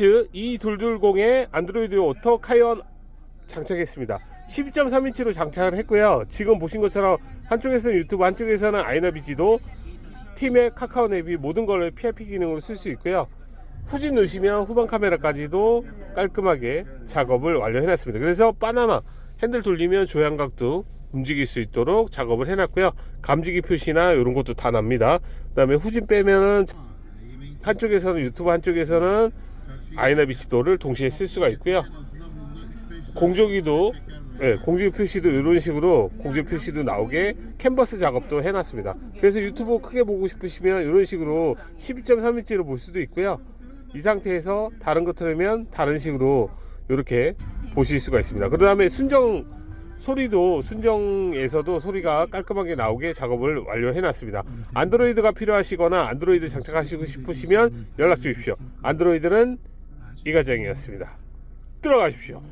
벤츠 E220에 안드로이드 오토 카이언 장착했습니다. 12.3인치로 장착을 했고요. 지금 보신 것처럼 한쪽에서는 유튜브, 한쪽에서는 아이나비지도 팀의 카카오 앱이 모든 걸 PIP 기능으로 쓸 수 있고요. 후진 누시면 후방 카메라까지도 깔끔하게 작업을 완료해놨습니다. 그래서 바나나 핸들 돌리면 조향각도 움직일 수 있도록 작업을 해놨고요. 감지기 표시나 이런 것도 다 납니다. 그 다음에 후진 빼면은 한쪽에서는 유튜브 한쪽에서는 아이나비시도를 동시에 쓸 수가 있고요. 공조기도 예, 공조기 표시도 이런 식으로 공조기 표시도 나오게 캔버스 작업도 해놨습니다. 그래서 유튜브 크게 보고 싶으시면 이런 식으로 12.3인치로 볼 수도 있고요. 이 상태에서 다른 거 틀으면 다른 식으로 이렇게 보실 수가 있습니다. 그 다음에 순정 소리도 순정에서도 소리가 깔끔하게 나오게 작업을 완료해 놨습니다. 안드로이드가 필요하시거나 안드로이드 장착하시고 싶으시면 연락 주십시오. 안드로이드는 이 과정이었습니다. 들어가십시오.